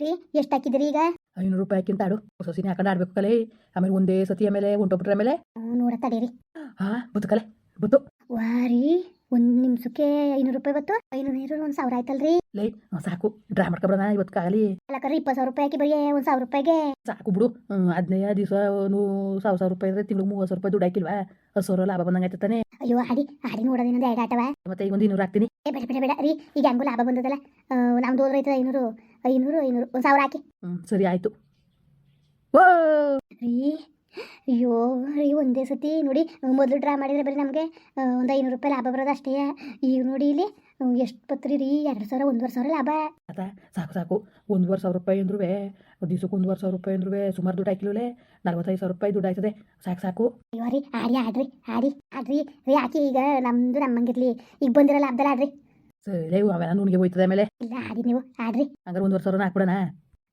ರೀ ಎಷ್ಟು ಹಾಕಿದ್ರಿ ಈಗ? ಐನೂರು ರೂಪಾಯಿ ಹಾಕಿಂತ ಆಡು ಸೊಸಿನ ಹಾಕೊಂಡು ಆಡ್ಬೇಕು ಕಲೆ. ಆಮೇಲೆ ಒಂದೇ ಸತಿ ಆಮೇಲೆ ಹೊಂಟೋಗ್ಬಿಟ್ರೆ ಆಮೇಲೆ. ಮೇಲೆ ನೋಡ ತಡೀರಿ. ಹಾ ಬುತ್ತು ಕಲೆ ಬುತ್ತು. ವಾರಿ ಒಂದ್ ನಿಮಿಷಕ್ಕೆ ಐನೂರು ರೂಪಾಯಿ ಬತ್ತು. ಐನೂರು ನೀರು ಒಂದು ಸಾವಿರ ಆಯ್ತಲ್ರಿ. ಲೈ ಸಾಕು. ಡ್ರಾ ಮಾಡ್ಕೊಬಿಡೋಣ ಇವತ್ತು ಕಾಗಲಿ ಅಲ್ಲಕ್ರಿ ಇಪ್ಪತ್ತು ಸಾವಿರ ರೂಪಾಯಿ ಹಾಕಿ ಬರೀ ಒಂದ್ ಸಾವಿರ ರೂಪಾಯಿಗೆ. ಸಾಕು ಬಿಡು. ಹದಿನೈದು ದಿವಸ ಸಾವಿರ ಸಾವಿರ ರೂಪಾಯಿ ಅಂದರೆ ತಿಂಗಳು ಮೂವತ್ತು ಸಾವಿರ ರೂಪಾಯಿ ದುಡ್ಡು ಹಾಕಿಲ್ವಾ? ಹತ್ತು ಸಾವಿರ ಲಾಭ ಬಂದಂಗೆ ತಾನೆ. ಅಯ್ಯೋ ಆಡಿ ಆಡಿ ನೋಡೋದಿನ ಎರಡು ಆಟವಾ. ಮತ್ತೆ ಈಗ ಒಂದು ಇನ್ನೂರು ಹಾಕ್ತೀನಿ. ಏ ಬೇಡ ಬೇಡ ಬೇಡ. ರೀ ಈಗ ಹೆಂಗೂ ಲಾಭ ಬಂದದಲ್ಲ. ನಮ್ದು ಹೋದ್ರೆ ಐತದ ಐನೂರು. ಐನೂರು ಐನೂರು. ಒಂದು ಸಾವಿರ ಹಾಕಿ. ಹ್ಞೂ ಸರಿ ಆಯಿತು. ಓ ರೀ ಅಯ್ಯೋ ರೀ ಒಂದೇ ಸತಿ ನೋಡಿ ಮೊದಲು ಡ್ರಾ ಮಾಡಿದ್ರೆ ಬರೀ ನಮಗೆ ಒಂದು ಐನೂರು ರೂಪಾಯಿ ಲಾಭ ಬರೋದು ಅಷ್ಟೇ. ಈಗ ನೋಡಿ ಇಲ್ಲಿ ಎಷ್ಟು ಪತ್ರಿ ರೀ ಎರಡು ಸಾವಿರ ಒಂದುವರೆ ಸಾವಿರ ಲಾಭ. ಅದ ಸಾಕು ಸಾಕು. ಒಂದುವರೆ ಸಾವಿರ ರೂಪಾಯಿ ಅಂದ್ರೂ ದಿವ್ಸಕ್ಕೆ ಒಂದುವರೆ ಸಾವಿರ ರೂಪಾಯಿ ಅಂದ್ರೂ ಸುಮಾರು ದುಡ್ಡು ಹಾಕಿಲ್ವೇ ನಲ್ವತ್ತೈದು ಸಾವಿರ ರೂಪಾಯಿ ದುಡ್ಡು ಆಯ್ತದೆ. ಸಾಕು ಸಾಕು. ಅಯ್ಯೋ ರೀ ಆಡಿ ಆಡ್ರಿ ಆಡಿ ಆಡ್ರಿ. ರೀ ಹಾಕಿ ಈಗ ನಮ್ಮದು ನಮ್ಮಂಗಿರ್ಲಿ. ಈಗ ಬಂದಿರೋ ಲಾಭದಲ್ಲಿ ಆಡ್ರಿ. ಸರಿ ಅವೆಲ್ಲ ನುಣಿಗೆ ಹೋಯ್ತದೆ ಆಮೇಲೆ. ಇಲ್ಲ ಆಡಿ ನೀವು ಆಡ್ರಿ. ಹಂಗಾರೆ ಒಂದು ಸಾವಿರ ಹಾಕ್ಬಿಡೋಣ.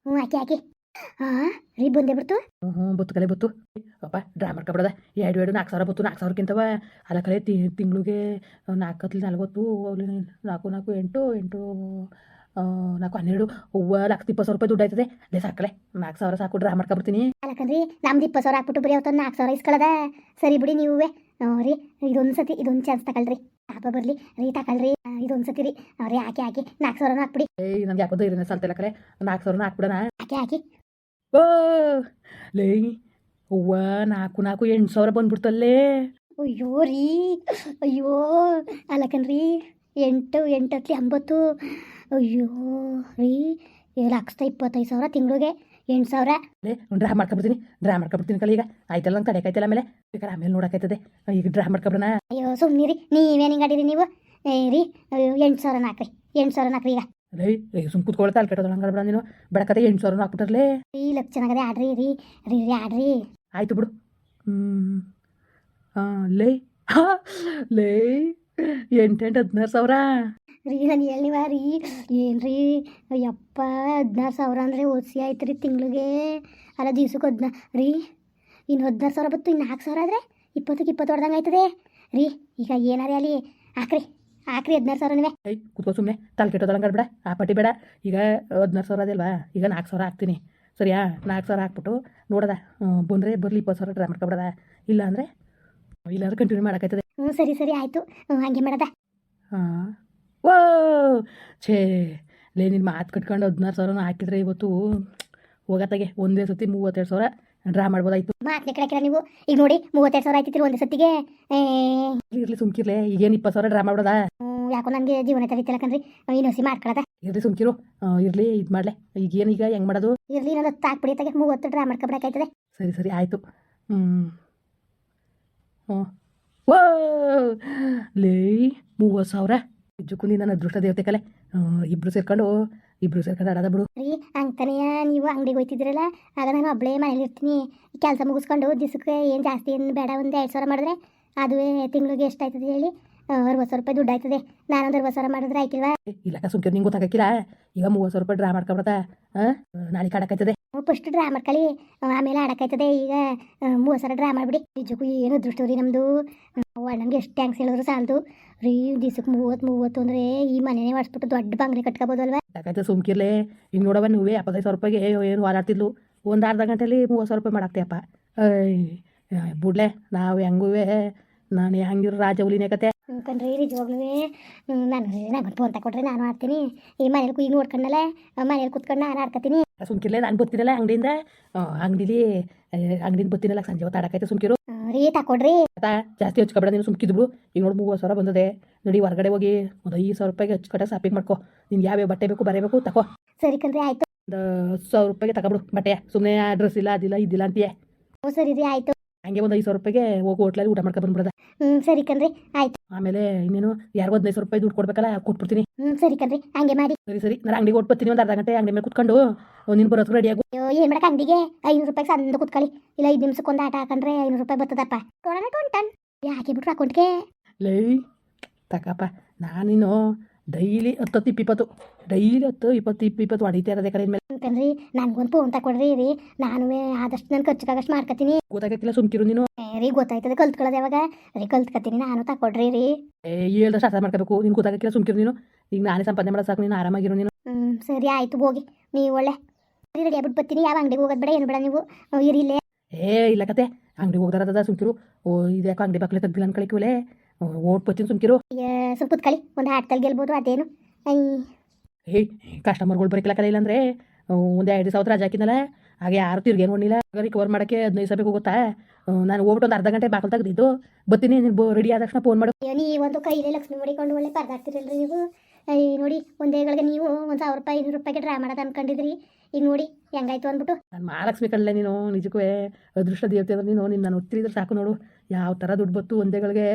ಹ್ಞೂ ಹಾಕಿ ಹಾಕಿ. ಹಾಂ ರೀ ಬಂದೇ ಬಿಡ್ತು? ಹ್ಞೂ ಬತ್ತು ಕಲೆ ಬತ್ತು. ಅಪ್ಪ ಡ್ರಾ ಮಾಡ್ಕೊಬಿಡದ ಎರಡು ಎರಡು ನಾಲ್ಕು ಸಾವಿರ ಬತ್ತು ನಾಲ್ಕು ಸಾವಿರಕ್ಕಿಂತವ ಅಲ್ಲ ಕಲೆ ತಿಂಗಳಿಗೆ ನಾಲ್ಕು ಹತ್ಲಿ ನಲ್ವತ್ತು ನಾಲ್ಕು ನಾಲ್ಕು ಎಂಟು ಎಂಟು ನಾಲ್ಕು ಹನ್ನೆರಡು. ಹೂವು ಲಕ್ಷ ಇಪ್ಪತ್ತು ಸಾವಿರ ರೂಪಾಯಿ ದುಡ್ಡು ಆಯ್ತದೆ. ಅಲ್ಲೇ ಸಾಕಲೆ ನಾಲ್ಕು ಸಾವಿರ ಸಾಕು ಡ್ರಾ ಮಾಡ್ಕೊಬಿಡ್ತೀನಿ ಅಲ್ಲಕಂದ್ರಿ ನಮ್ದು ಇಪ್ಪತ್ತು ಸಾವಿರ ಹಾಕ್ಬಿಟ್ಟು ಬರೀ ಅವತ್ತೊಂದು ನಾಲ್ಕು ಸಾವಿರ ಇಸ್ಕೊಳ್ಳೋದ? ಸರಿ ಬಿಡಿ ನೀವೇ ರೀ ಇದೊಂದು ಸತಿ ಇದೊಂದು ಚಾನ್ಸ್ ತಗೊಳ್ರಿ. ಪಾಪ ಬರಲಿ ರೀ ತಗೊಳ್ರಿ. ಇದೊಂದು ಸತಿ ರೀ. ಅವ್ರಿ ಹಾಕಿ ಹಾಕಿ. ನಾಲ್ಕು ಸಾವಿರನ ಹಾಕ್ಬಿಡಿ. ಏಯ್ ನನಗೆ ಯಾಕೋ ಧೈರ್ಯನೇ ಸಲ್ತಿಲ್ಲ ಕರೆ. ನಾಲ್ಕು ಸಾವಿರನ ಹಾಕ್ಬಿಡೋಣ. ಹಾಕಿ ಹಾಕಿ. ಓ ಲೇ ಹೂವ ನಾಲ್ಕು ನಾಲ್ಕು ಎಂಟು ಸಾವಿರ ಬಂದ್ಬಿಡ್ತಲ್ಲೇ. ಅಯ್ಯೋ ರೀ. ಅಯ್ಯೋ ಅಲ್ಲಕನ್ರಿ ಎಂಟು ಎಂಟತ್ಲಿ ಒಂಬತ್ತು ಅಯ್ಯೋ ರೀ. ಏಳು ಲಕ್ಷದ ಇಪ್ಪತ್ತೈದು ಸಾವಿರ ತಿಂಗಳಿಗೆ. ಎಂಟು ಸಾವಿರ? ಲೇ ಡ್ರಾ ಮಾಡ್ಕೊಬಿಡ್ತೀನಿ ಡ್ರಾ ಮಾಡ್ಕೊಬಿಡ್ತೀನಿ ಕಲಿ ಈಗ. ಆಯ್ತಲ್ಲ ನಂಗೆ ತಡೆಕಾಯ್ತಲ್ಲ ಆಮೇಲೆ? ಬೇಕಾದ್ರೆ ಆಮೇಲೆ ನೋಡೋಕಾಯ್ತದೆ ಈಗ ಡ್ರಾ ಮಾಡ್ಕೊಬಿಡೋಣ. ಅಯ್ಯೋ ಸುಮ್ಮನೆ ರೀ ನೀವೇನು ಹಿಂಗಾಡಿರಿ ನೀವು? ಏ ರೀ ಎಂಟು ಸಾವಿರ ನಾಲ್ಕು ರೀ ಎಂಟು ಸಾವಿರ ನಾಲ್ಕು ರೀ ಈಗ. ಲೇ ಸುಮ್ ಕೂತ್ಕೊಳ್ತಾ ಅಲ್ಲಿ ಕೆಟ್ಟೋದು ಹಂಗಾರೆ ಬಿಡ ನೀನು. ಬಡಕತೆ ಎಂಟು ಸಾವಿರ ಹಾಕ್ಬಿಟ್ರಲೇ ರೀ ಲಕ್ಷ ಚೆನ್ನಾಗದೆ ಆಡ್ರಿ ರೀ. ರೀ ರೀ ಆಡ್ರಿ. ಆಯ್ತು ಬಿಡು. ಹ್ಞೂ ಹಾಂ ಲೇ ಹಾ ಲೇ. ಎಂಟೆಂಟು ಹದಿನಾರು ಸಾವಿರ? ರೀ ನಾನು ಹೇಳಿವ ರೀ? ಏನು ರೀ ಯಪ್ಪ ಹದಿನಾರು ಸಾವಿರ ಅಂದರೆ ಓದಿಸಿ ಆಯ್ತು ರೀ ತಿಂಗಳಿಗೆ. ಅಲ್ಲ ದಿವ್ಸಕ್ಕೆ ಹದಿನಾ ರೀ ಇನ್ನು ಹದಿನಾರು ಸಾವಿರ ಬತ್ತು ಇನ್ನು ನಾಲ್ಕು ಸಾವಿರ ಆದರೆ ಇಪ್ಪತ್ತಕ್ಕೆ ಇಪ್ಪತ್ತು ಹೊಡ್ದಂಗೆ ಆಯ್ತದೆ. ರೀ ಈಗ ಏನಾರೆ ಅಲ್ಲಿ? ಹಾಕ್ರಿ ಹಾಕ್ರಿ ಹದಿನಾರು ಸಾವಿರ ನೀವೇ. ಏಯ್ ಕೂತ್ಕೋ ಸುಮ್ಮನೆ ತಲೆ ಕೆಟ್ಟೋದು ಹಂಗಾರೆ ಬೇಡ ಆ ಪಟ್ಟಿ ಬೇಡ. ಈಗ ಹದಿನಾರು ಸಾವಿರ ಅದಲ್ವಾ ಈಗ ನಾಲ್ಕು ಸಾವಿರ ಹಾಕ್ತೀನಿ. ಸರಿಯಾ? ನಾಲ್ಕು ಸಾವಿರ ಹಾಕ್ಬಿಟ್ಟು ನೋಡದ? ಬಂದರೆ ಬರಲಿ ಇಪ್ಪತ್ತು ಸಾವಿರ ಡ್ರಾ ಮಾಡ್ಕೊಬಿಡದ? ಇಲ್ಲ ಅಂದರೆ ಇಲ್ಲಾಂದ್ರೆ ಕಂಟಿನ್ಯೂ ಮಾಡೋಕ್ಕಾಯ್ತದೆ. ಹ್ಞೂ ಸರಿ ಸರಿ ಆಯಿತು. ಹಾಗೆ ಮಾಡದ. ಹಾಂ. ಓ ಛೇ ಲೇ ನಿನ್ನ ಮಾತು ಕಟ್ಕೊಂಡು ಹದಿನಾರು ಸಾವಿರನ ಹಾಕಿದ್ರೆ ಇವತ್ತು ಹೋಗತ್ತಾಗೆ. ಒಂದೇ ಸತಿ ಮೂವತ್ತೆರಡು ಸಾವಿರ ಡ್ರಾ ಮಾಡ್ಬೋದಾಯ್ತು. ಮಾತನೆ ಕಡೆ ನೀವು. ಈಗ ನೋಡಿ ಮೂವತ್ತೆರಡು ಸಾವಿರ ಆಯ್ತಿತ್ತು ಒಂದೇ ಸತಿಗೆ. ಇರಲಿ ಸುಮ್ಕಿರ್ಲೆ ಈಗೇನು ಇಪ್ಪತ್ತು ಸಾವಿರ ಡ್ರಾ ಮಾಡೋದಾ ಯಾಕೋ ನನಗೆ ಜೀವನ ತಡೀತಿಲ್ಲ ಕಣ್ರಿ. ಹಸಿ ಮಾಡ್ಕೊಳದ. ಇರಲಿ ಸುಮ್ಕಿರು. ಇರಲಿ ಇದು ಮಾಡ್ಲೆ. ಈಗೇನು ಈಗ ಹೆಂಗೆ ಮಾಡೋದು? ಇರಲಿ ನಾನು ಹತ್ತು ಹಾಕ್ಬಿಡಿ ತಗೆ. ಮೂವತ್ತು ಡ್ರಾ ಮಾಡ್ಕೊಬಿಡಕ್ಕಾಯ್ತದೆ ಸರಿ ಸರಿ ಆಯಿತು. ಹ್ಞೂ ಹ್ಞೂ ಓ ಲೇ ಮೂವತ್ತು ಸಾವಿರ? ನಿಜಕ್ಕೂ ನೀನು ನನ್ನ ಅದೃಷ್ಟ ದೇವತೆ ಕಲೆ. ಇಬ್ರು ಸೇರ್ಕೊಂಡು ಇಬ್ರು ಸೇರ್ಕೊಂಡು ಆಡೋದ ಬಿಡು. ರೀ ನೀವು ಅಂಗಡಿಗೆ ಹೋಯ್ತಿದ್ರಲ್ಲ ಆಗ ನಾನು ಒಬ್ಬಳೇ ಮನೇಲಿ ಇರ್ತೀನಿ ಕೆಲಸ ಮುಗಿಸ್ಕೊಂಡು ದಿವಸಕ್ಕೆ ಏನು ಜಾಸ್ತಿ ಏನು ಬೇಡ ಒಂದು ಎರಡು ಸಾವಿರ ಮಾಡಿದ್ರೆ ಅದುವೇ ತಿಂಗಳಿಗೆ ಎಷ್ಟು ಆಯ್ತದ ಹೇಳಿ ಅರವತ್ತು ಸಾವಿರ ರೂಪಾಯಿ ದುಡ್ಡು ಆಯ್ತದೆ ನಾನೊಂದು ಅರವತ್ತು ಸಾವಿರ ಮಾಡಿದ್ರೆ ಆಯ್ತಿಲ್ವಾ? ಇಲ್ಲ ಸುಮ್ಕೆ ನಿಂಗೂ ನಿಂಗೆ ಗೊತ್ತಾಗಕ್ಕಿಲ್ಲ. ಈಗ ಮೂವತ್ತು ಸಾವಿರ ರೂಪಾಯಿ ಡ್ರಾ ಮಾಡ್ಕೊಬಿಡ್ತಾ ಹಾಂ ನಾಳೆ ಕಾಡಕ್ಕಾಯ್ತದೆ. ಫಸ್ಟ್ ಡ್ರಾ ಮಾಡ್ಕೊಳ್ಳಿ ಆಮೇಲೆ ಆಡಕೈತದೆ ಈಗ ಮೂವತ್ತು ಸಾವಿರ ಡ್ರಾ ಮಾಡಿಬಿಡಿ ನಿಜಕ್ಕೂ ಏನು ಅದೃಷ್ಟ ರೀ ನಮ್ಮದು ನಂಗೆ ಎಷ್ಟು ಟ್ಯಾಂಕ್ಸ್ ಹೇಳಿದ್ರು ಸಾಲದು. ರೀ ದಿವ್ಸಕ್ಕೆ ಮೂವತ್ತು ಮೂವತ್ತು ಅಂದರೆ ಈ ಮನೆನೇ ಮಾಡಿಸ್ಬಿಟ್ಟು ದೊಡ್ಡ ಬಂಗ್ಲೆ ಕಟ್ಕೋಬೋದಲ್ವಾ ಯಾಕಂತ ಸುಮ್ಕಿರ್ಲೆ ಈಗ ನೋಡವ ನೀವೇ ಎಪ್ಪತ್ತೈದು ಸಾವಿರ ರೂಪಾಯಿಗೆ ಏನು ಓಡಾಡ್ತಿದ್ಲು ಒಂದು ಅರ್ಧ ಗಂಟೆಲಿ ಮೂವತ್ತು ಸಾವಿರ ರೂಪಾಯಿ ಮಾಡಾಕ್ತೆಯಪ್ಪ ಬುಡ್ಲೆ ಬಿಡ್ಲೆ ನಾವು ಹೆಂಗೂ ನಾನು ಹೆಂಗಿರೋ ರಾಜ ಹುಲಿನೇ ಕತೆ. ಕಣ್ರಿ ನಿಜವಾಗ್ಲೂ ನಾನು ನಾನು ಫೋನ್ ತಗೊಟ್ರೆ ನಾನು ಆಡ್ತೀನಿ. ಈ ಮನೇಲಿ ಈಗ ನೋಡ್ಕೊಂಡಲ್ಲ ಮನೇಲಿ ಕುತ್ಕೊಂಡು ನಾನು ಆಡ್ಕೊತೀನಿ ಸುಮ್ಕಿರ್ಲೆ ನಾನು ಬರ್ತೀನಲ್ಲ ಅಂಗಡಿಯಿಂದ ಅಂಗಡಿಲಿ ಅಂಗಡಿಯಿಂದ ಬರ್ತೀನಲ್ಲ ಸಂಜೆ ಹೊತ್ತು ಆಡಕೈತೆ ಸುಮ್ಕಿರು ರೇಟ್ ರೀ ತಕೊಡ್ರಿ ಆತಾ ಜಾಸ್ತಿ ಹಚ್ಕೊಬೇಡ ನೀನು ಸುಮ್ಕಿದ್ರು ಈಗ ನೋಡಿ ಮೂವತ್ತು ಸಾವಿರ ಬಂದದೆ ನೋಡಿ ಹೊರಗಡೆ ಹೋಗಿ ಒಂದು ಐದು ಸಾವಿರ ರೂಪಾಯಿಗೆ ಹಚ್ಕೊಟ್ಟೆ ಶಾಪಿಂಗ್ ಮಾಡ್ಕೊ ನಿನ್ಗೆ ಯಾವ ಬಟ್ಟೆ ಬೇಕು ಬರಬೇಕು ತಕೋ ಸರಿ ಕಣ್ರಿ ಆಯ್ತು ಒಂದು ಹತ್ತು ಸಾವಿರ ರೂಪಾಯಿಗೆ ತಗೊಬಿಡು ಬಟ್ಟೆ ಸುಮ್ಮನೆ ಡ್ರೆಸ್ ಇಲ್ಲ ಅದಿಲ್ಲ ಇದಿಲ್ಲ ಅಂತೀಯ ಓ ಸರಿ ರೀ ಆಯ್ತು ಹಂಗೆ ಒಂದು ಐದು ಸಾವಿರ ರೂಪಾಯಿಗೆ ಹೋಗಿ ಹೋಟ್ಲಲ್ಲಿ ಊಟ ಮಾಡ್ಕೊ ಬಂದ್ಬಿಡದ. ಹ್ಞೂ ಸರಿ ಕಣ್ರಿ ಆಯ್ತು. ಆಮೇಲೆ ಇನ್ನೇನು ಯಾರಿಗೂ ಹದಿನೈದು ಸಾವಿರ ರೂಪಾಯಿ ದುಡ್ಡು ಕೊಡ್ಬೇಕಲ್ಲ ಕೊಟ್ಬಿಡ್ತೀನಿ. ಹ್ಞೂ ಸರಿ ಕಣ್ರಿ ಹಂಗೆ ಮಾಡಿ. ಸರಿ ಸರಿ ನಾನು ಅಂಗಡಿಗೆ ಓಟ್ ಒಂದು ಅರ್ಧ ಗಂಟೆ ಅಂಗಡಿ ಮೇಲೆ ಕುತ್ಕೊಂಡು ನೀನು ಬರೋದು ರೆಡಿ ಆಗು. ಅಯ್ಯೋ ಏನು ಮಾಡಕ್ಕೆ ಅಂಗಡಿಗೆ? ಐನೂರು ರೂಪಾಯಿ ಸಂದು ಕುತ್ಕೊಳ್ಳಿ. ಇಲ್ಲ ಐದು ನಿಮಿಷಕ್ಕೆ ಒಂದು ಆಟ ಹಾಕೊಂಡ್ರೆ ಐನೂರು ರೂಪಾಯಿ ಬರ್ತದಪ್ಪ. ಟೊಣನ ಟನ್ ಯಾಕೆ ಬಿಟ್ರು ಅಕೌಂಟ್ಗೆ ಲೈ ತಕಪ್ಪ. ನಾನಿನ್ನು ಡೈಲಿ ಹತ್ತತ್ತು ಇಪ್ಪತ್ತು ಡೈಲಿ ಹತ್ತು ಇಪ್ಪತ್ತು ಇಪ್ಪ ಇಪ್ಪತ್ತು ಹೊಡಿತಾ ಇರೋದೇ ಕಡೆ ಮೇಲೆ. ನನಗೊಂದು ಫೋನ್ ತಕೊಡ್ರಿ ರೀ. ನಾನು ಆದಷ್ಟು ನಾನು ಖರ್ಚಿಗಾಗಷ್ಟು ಮಾಡ್ಕೊತೀನಿ ಗೊತ್ತಾಗತ್ತಿಲ್ಲ ಸುಮ್ಕಿರು ನೀನು. ರೀ ಗೊತ್ತಾಯ್ತದೆ ಕಲ್ತ್ಕೊಳ್ಳೋದು ಯಾವಾಗ? ರೀ ಕಲ್ತ್ಕೊತೀನಿ ನಾನು ತಕೊಡ್ರಿ ರೀ. ಏ ಹೇಳ್ದಷ್ಟು ಅರ್ಥ ಮಾಡ್ಕೋಬೇಕು. ನೀನು ಗೊತ್ತಾಗಕ್ಕಿಲ್ಲ ಸುಮ್ಕಿರು ನೀನು. ಈಗ ನಾನೇ ಸಂಪಾದನೆ ಮಾಡೋದು ಸಾಕು ನೀನು ಆರಾಮಾಗಿರು ನೀನು. ಹ್ಞೂ ಸರಿ ಆಯ್ತು ಹೋಗಿ. ನೀವು ಒಳ್ಳೆ ರೆಡಿ ಆಗ್ಬಿಟ್ಟು ಬರ್ತೀನಿ. ಯಾವ ಅಂಗಡಿಗೆ ಹೋಗೋದು ಬೇಡ ಏನು ಬೇಡ ನೀವು. ಇರಿಲ್ಲೇ ಏ ಇಲ್ಲ ಕತೆ. ಅಂಗಡಿ ಹೋಗ್ದಾರದ ಸುಮ್ಕಿರು. ಓ ಇದ್ಯಾಕೋ ಅಂಗಡಿ ಬಾಕ್ಲೆ ತೆಗ್ದಿಲ್ಲ ಅನ್ಕೊಳಿಕ್ವಲೆ ಓಟ್ ಬತ್ತೀನಿ ಸುಮ್ಕಿರು. ಸ್ವಲ್ಪ ಕುತ್ಕೊಳ್ಳಿ ಒಂದು ಆಟದಲ್ಲಿ ಗೆಲ್ಬೋದು ಅದೇನು? ಹೇ ಕಸ್ಟಮರ್ಗಳು ಬರೀಕಲ್ಲ ಕಲಿಲ್ಲ ಇಲ್ಲಾಂದ್ರೆ ಒಂದು ಎರಡು ಸಾವಿರ ರಜೆ ಹಾಕಿದ್ನಲ್ಲ? ಹಾಗೆ ಯಾರು ತಿರ್ಗೇನು ನೋಡಿಲ್ಲ ರಿಕವರ್ ಮಾಡಕ್ಕೆ ಹದಿನೈದು ಸಾವಿರ ಗೊತ್ತಾ? ನಾನು ಹೋಗ್ಬಿಟ್ಟು ಒಂದು ಅರ್ಧ ಗಂಟೆ ಬಾಕಲ್ ತೆಗ್ದಿದ್ದು ಬರ್ತೀನಿ ನೀನು ರೆಡಿ ಆದ ತಕ್ಷಣ ಫೋನ್ ಮಾಡು. ನೀ ಒಂದು ಕೈಲೇ ಲಕ್ಷ್ಮಿ ಮಾಡಿಕೊಂಡು ಒಳ್ಳೆ ಪರದಾಡ್ತಿರಲ್ರಿ ನೀವು? ನೋಡಿ ಒಂದೇಗಳಿಗೆ ನೀವು ಒಂದು ಸಾವಿರ ರೂಪಾಯಿ ಐನೂರು ರೂಪಾಯಿಗೆ ಡ್ರಾ ಮಾಡೋದು ಅನ್ಕೊಂಡಿದ್ರಿ. ಈಗ ನೋಡಿ ಹೆಂಗಾಯ್ತು ಅಂದ್ಬಿಟ್ಟು. ನಾನು ಮಹಾಲಕ್ಷ್ಮಿ ಕಡಲೆ ನೀನು ನಿಜಕ್ಕೂ ಅದೃಷ್ಟ ದೇವತೆ ಅಂದ್ರೆ ನೀನು ನಿನ್ನ ನಾನು ಒತ್ತಿರಿದ್ರೆ ಸಾಕು ನೋಡು. ಯಾವ ಥರ ದುಡ್ಡು ಬತ್ತು ಒಂದೇಗಳಿಗೆ?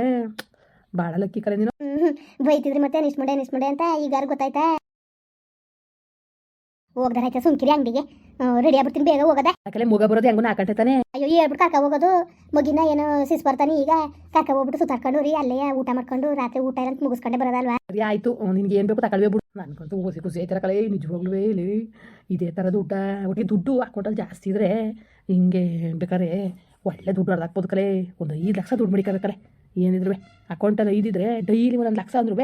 ಭಾಳ ಲಕ್ಕಿ ಕಲೆ ನೀನು ಬೈತಿದ್ರಿ ಮತ್ತೆ ನಿಸ್ ಮುಂಡೆ ನಿಸ್ ಮುಂಡೆ ಅಂತ ಈಗಾರು ಗೊತ್ತಾಯ್ತಾ? ಹೋಗ್ದಾರ ಆಯ್ತಾ ಸುಮ್ಕಿರಿ ಅಂಗಡಿಗೆ? ರೆಡಿ ಆಗ್ಬಿಡ್ತೀನಿ ಬೇಗ ಹೋಗದ. ಯಾಕಲೆ ಮುಗ ಬರೋದು ಹೆಂಗೂ ನಾಲ್ಕು ಗಂಟೆ ತಾನೆ? ಅಯ್ಯೋ ಹೇಳ್ಬಿಟ್ಟು ಕರ್ಕ ಹೋಗೋದು. ಮಗಿನ ಏನು ಸಿಸ್ ಬರ್ತಾನೆ ಈಗ. ಕರ್ಕ ಹೋಗ್ಬಿಟ್ಟು ಸುತ್ತಾಡ್ಕೊಂಡು ರೀ ಅಲ್ಲೇ ಊಟ ಮಾಡ್ಕೊಂಡು ರಾತ್ರಿ ಊಟ ಇಲ್ಲ ಅಂತ ಮುಗಿಸ್ಕೊಂಡೆ ಬರೋದಲ್ವಾ? ಸರಿ ಆಯ್ತು. ನಿನ್ಗೆ ಏನು ಬೇಕು ತಗೊಳ್ಬೇ ಬಿಡು. ನನ್ಗಂತೂ ಓಸಿ ಖುಷಿ ಆಯ್ತಾರ ಕಲೆ ನಿಜವಾಗ್ಲೂ ಇಲ್ಲಿ ಇದೇ ಥರದ ಊಟ. ಒಟ್ಟಿಗೆ ದುಡ್ಡು ಅಕೌಂಟಲ್ಲಿ ಜಾಸ್ತಿ ಇದ್ರೆ ಹಿಂಗೆ ಬೇಕಾದ್ರೆ ಒಳ್ಳೆ ದುಡ್ಡು ಹೊಡೆದಾಕ್ಬೋದು ಕಲೆ ಒಂದು ಐದು ಲಕ್ಷ ದುಡ್ಡು ಮಡಿಕಬೇಕಲೆ ಏನಿದ್ರು ಅಕೌಂಟಲ್ಲಿ ಇದ್ದಿದ್ರೆ ಡೈಲಿ ಒಂದೊಂದು ಲಕ್ಷ ಅಂದ್ರೂ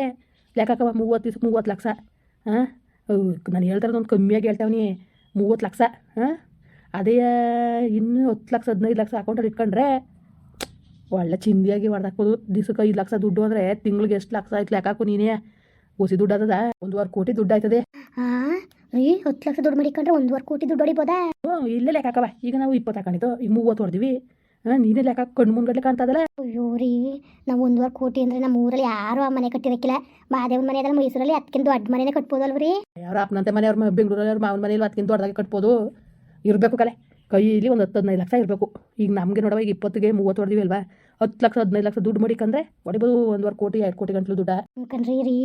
ಲೆಕ್ಕಕ್ಕವ ಮೂವತ್ತು ದಿವ್ಸಕ್ಕೆ ಮೂವತ್ತು ಲಕ್ಷ. ಹಾಂ ನಾನು ಹೇಳ್ತಾರೆ ಒಂದು ಕಮ್ಮಿಯಾಗಿ ಹೇಳ್ತಾವನಿ. ಮೂವತ್ತು ಲಕ್ಷ ಹಾಂ ಅದೇ ಇನ್ನು ಹತ್ತು ಲಕ್ಷ ಹದಿನೈದು ಲಕ್ಷ ಅಕೌಂಟಲ್ಲಿ ಇಟ್ಕೊಂಡ್ರೆ ಒಳ್ಳೆ ಚಿಂದಿಯಾಗಿ ಹೊಡೆದಾಕ್ಬೋದು. ದಿವ್ಸಕ್ಕೆ ಐದು ಲಕ್ಷ ದುಡ್ಡು ಅಂದರೆ ತಿಂಗ್ಳಿಗೆ ಎಷ್ಟು ಲಕ್ಷ ಆಯ್ತು ಲೆಕ್ಕಾಕು ನೀನೇ. ಹೊಸಿ ದುಡ್ಡು ಆತದ? ಒಂದುವರೆ ಕೋಟಿ ದುಡ್ಡು ಆಯ್ತದೆ. ಈ ಹತ್ತು ಲಕ್ಷ ದುಡ್ಡು ಮಾಡಿಕೊಂಡ್ರೆ ಒಂದೂವರೆ ಕೋಟಿ ದುಡ್ಡು ಹೊಡಿಬೋದಾ? ಹ್ಞೂ ಇಲ್ಲೇ ಲೆಕ್ಕ ಹಾಕವ ಈಗ ನಾವು ಇಪ್ಪತ್ತು ಹಾಕೊಂಡಿದ್ದು ಈಗ ಮೂವತ್ತು ಹೊಡೆದಿವಿ. ನೀನೇ ಲೆಕ್ಕ ಕಣ್ಣು ಮುಂದ್ಗಡೆ ಕಾಣ್ತದಲ್ಲ? ಅಯ್ಯೋ ರೀ ನಾವು ಒಂದೂವರೆ ಕೋಟಿ ಅಂದ್ರೆ ನಮ್ಮ ಊರಲ್ಲಿ ಯಾರು ಆ ಮನೆ ಕಟ್ಟಿರಕ್ಕಿಲ್ಲ. ಮಾದೇವನ ಮನೆ ಅದಲ್ಲ ಮೈಸೂರಲ್ಲಿ ಅದಕ್ಕಿಂತ ದೊಡ್ಡ ಮನೆನೇ ಕಟ್ಬೋದಲ್ವ ರೀ? ಯಾರು ಅಪ್ಪನಂತೆ ಮನೆಯವ್ರ ಬೆಂಗಳೂರಲ್ಲಿ ಅವ್ರ ಮಾವನ ಮನೇಲಿ ಅದಕ್ಕಿಂತ ದೊಡ್ಡದಾಗಿ ಕಟ್ಬೋದು. ಇರಬೇಕು ಕಲೆ. ಕೈಯಲ್ಲಿ ಒಂದು ಹತ್ತು ಹದಿನೈದು ಲಕ್ಷ ಇರಬೇಕು. ಈಗ ನಮಗೆ ನೋಡುವ ಈಗ ಇಪ್ಪತ್ತಿಗೆ ಮೂವತ್ತು ಹೊಡೆದಿವಿ ಅಲ್ವಾ? ಹತ್ತು ಲಕ್ಷ ಹದಿನೈದು ಲಕ್ಷ ದುಡ್ಡು ಮಡಿಕಂದ್ರೆ ಹೊಡಿಬೋದು ಒಂದುವರೆ ಕೋಟಿ ಎರಡು ಕೋಟಿ ಗಂಟ್ಲು ದುಡ್ಡ. ಕಣ್ರಿ ರೀ.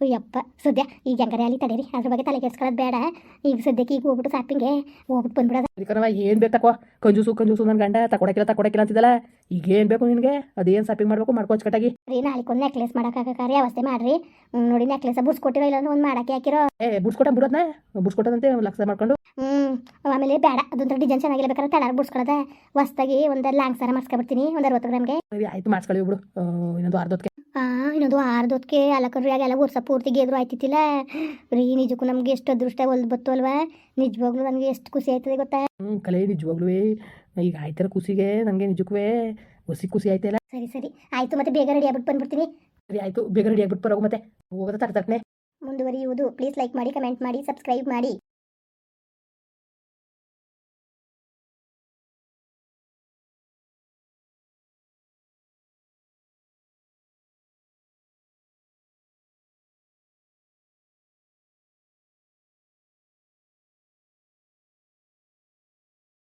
ಅಯ್ಯಪ್ಪ ಸದ್ಯ ಈಗ ಹೆಂಗಾರೆ ಅಲ್ಲಿ ತಡೀರಿ? ಅದ್ರ ಬಗ್ಗೆ ತಲೆ ಕೆಡ್ಸ್ಕೊಳ್ಳೋದು ಬೇಡ. ಈಗ ಸದ್ಯಕ್ಕೆ ಈಗ ಹೋಗ್ಬಿಟ್ಟು ಶಾಪಿಂಗ್ಗೆ ಹೋಗ್ಬಿಟ್ಟು ಬಂದ್ಬಿಡೋದ. ಅದಕ್ಕೆ ಏನು ಬೇಕು ತಕೋ. ಕಂಜೂಸು ಕಂಜೂಸು ನನ್ನ ಗಂಡ ತಕೊಡಕ್ಕಿಲ್ಲ ತಕೊಡಕ್ಕಿಲ್ಲ ಅಂತಿದ್ದಲ್ಲ. ಈಗ ಏನು ಬೇಕು ನಿನಗೆ? ಅದೇನು ಶಾಪಿಂಗ್ ಮಾಡಬೇಕು ಮಾಡ್ಕೋ ಅಚ್ಚುಕಟ್ಟಾಗಿ. ರೀ ನಾಳೆ ಒಂದು ನೆಕ್ಲೆಸ್ ಮಾಡೋಕ್ಕಾಗಕ್ಕಾರಿ ಅವಸ್ಥೆ ಮಾಡ್ರಿ. ನೋಡಿ ನೆಕ್ಲೆಸ್ ಬುಡ್ಸ್ಕೊಟ್ಟಿರೋ ಇಲ್ಲ ಒಂದು ಮಾಡಕ್ಕೆ ಹಾಕಿರೋ. ಏ ಬುಡ್ಸ್ಕೊಟ್ಟ ಬಿಡೋದ್ನ? ಬುಡ್ಸ್ಕೊಟ್ಟದಂತೆ ಒಂದು ಲಕ್ಷ ಮಾಡ್ಕೊಂಡು. ಹ್ಞೂ ಆಮೇಲೆ ಬೇಡ. ಅದೊಂಥರ ಡಿಸೈನ್ ಚೆನ್ನಾಗಿಲ್ಲ ಬೇಕಾದ್ರೆ ತಡ ಬುಡ್ಸ್ಕೊಳ್ಳೋದ. ಹೊಸ್ದಾಗಿ ಒಂದು ಲಾಂಗ್ ಸರ ಮಾಡಿಸ್ಕೊಬಿಡ್ತೀನಿ. ಒಂದು ಅರವತ್ತು ಗ್ರಾಮ್ಗೆ. ಸರಿ ಆಯ್ತು ಮಾಡ್ಸ್ಕೊಳ್ಳಿ ಬಿಡು ಆ, ಇನ್ನೊಂದು ಅರ್ಧಕ್ಕೆ ಇನ್ನೊಂದು ಇನ್ನೊಂದು ಆರ್ದೊತ್ತಿಗೆ ಅಲಕರ್ರಿ ಆಗೆಲ್ಲ ವರ್ಷ ಪೂರ್ತಿ ಗೆದ್ರು ಆಯ್ತಿತ್ತಿಲ್ಲ. ರೀ ನಿಜಕ್ಕೂ ನಮ್ಗೆ ಎಷ್ಟು ಅದೃಷ್ಟ ಒಲ್ದು ಬತ್ತು ಅಲ್ವಾ? ನಿಜವಾಗ್ಲೂ ನನಗೆ ಎಷ್ಟು ಖುಷಿ ಆಯ್ತದೆ ಗೊತ್ತಾ? ಹ್ಞೂ ಕಲೆ ನಿಜವಾಗ್ಲೂ ಈಗ ಆಯ್ತಾರ ಖುಷಿಗೆ ನನಗೆ ನಿಜಕ್ಕೂ ಖುಷಿ ಖುಷಿ ಆಯ್ತಲ್ಲ. ಸರಿ ಸರಿ. ಆಯ್ತು ಮತ್ತೆ ಬೇಗ ರೆಡಿ ಆಗ್ಬಿಟ್ಟು ಬಂದ್ಬಿಡ್ತೀನಿ. ಸರಿ ಆಯ್ತು. ಬೇಗ ರೆಡಿ ಆಗ್ಬಿಟ್ಟು ಬರೋಗು ಮತ್ತೆ. ಹೋಗೋದ ತಡ ತಕ್ಕನೆ ಮುಂದುವರಿಯುವುದು. ಪ್ಲೀಸ್ ಲೈಕ್ ಮಾಡಿ ಕಮೆಂಟ್ ಮಾಡಿ ಸಬ್ಸ್ಕ್ರೈಬ್ ಮಾಡಿ.